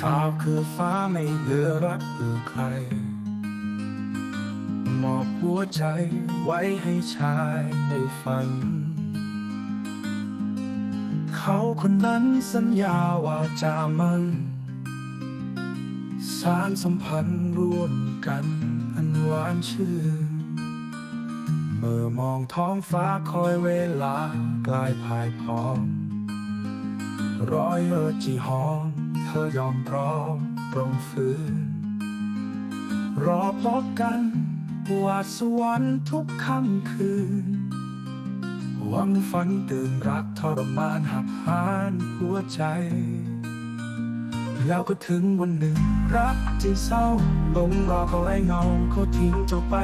สาวคือฟ้าไม่เหลือรักหรือใครมอบหัวใจไว้ให้ชายในฝัน เขาคนนั้นสัญญาว่าจะมันสารสัมพันธ์ร่วมกันอันหวานชื่นเมื่อมองท้องฟ้าคอยเวลากลายพายพร้อมร้อยเออจีหอม ธอยอมรอตรงฟื้น รอพบกันวาดสวรรค์ทุกค่ำคืน หวังฝันตื่นรักทรมานหักหานหัวใจ แล้วก็ถึงวันหนึ่งรักที่เศร้าลงรอเขาไอ้เงาเขาทิ้งเจ้าไป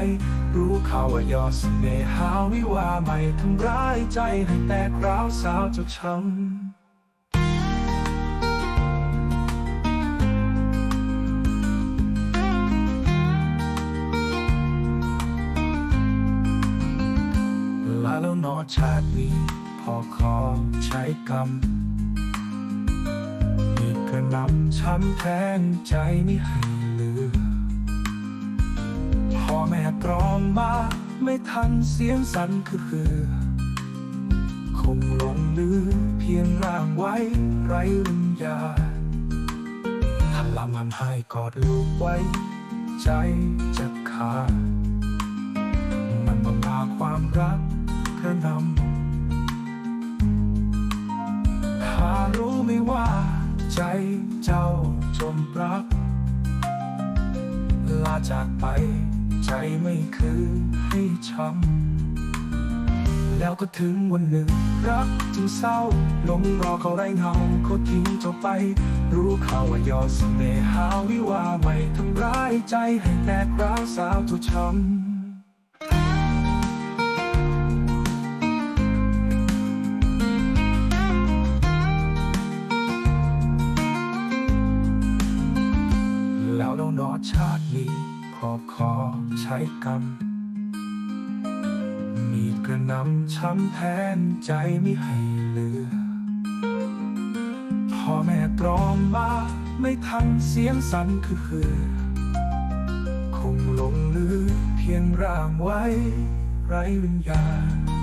รู้ข่าวว่ายอดเสน่หาวิวาใหม่ทำร้ายใจให้แตกร้าวสาวเจ้าช้ำ แล้วนอชาตินี้พอขอใช้กรรมอีกกระนำช้ำแทงใจไม่ให้เหลือพ่อแม่ตรอมมาไม่ทันเสียงสั่นคือคือคงหลงลือเพียงร่างไว้ไรวิญญาณถ้าลำมันให้กอดลูกไว้ ใจจะขาด ว่าใจเจ้าจมรัก ลาจากไปใจไม่คืนให้ช้ำแล้วก็ถึงวันหนึ่ง รักจึงเศร้าลงรอเขาไร้เงาเขาทิ้งเจ้าไป รู้ข่าวว่ายอดเสน่หาวิวาใหม่ทำร้ายใจให้แตกร้าวสาวทุกช้ำ ชาตินี้ขอบขอใช้กรรม มีกระนำช้ำแทนใจไม่ให้เหลือ พ่อแม่ตรอมมาไม่ทันเสียงสั่นคือคือคงหลงลือเพียงร่างไว้ ไรวิญญาณ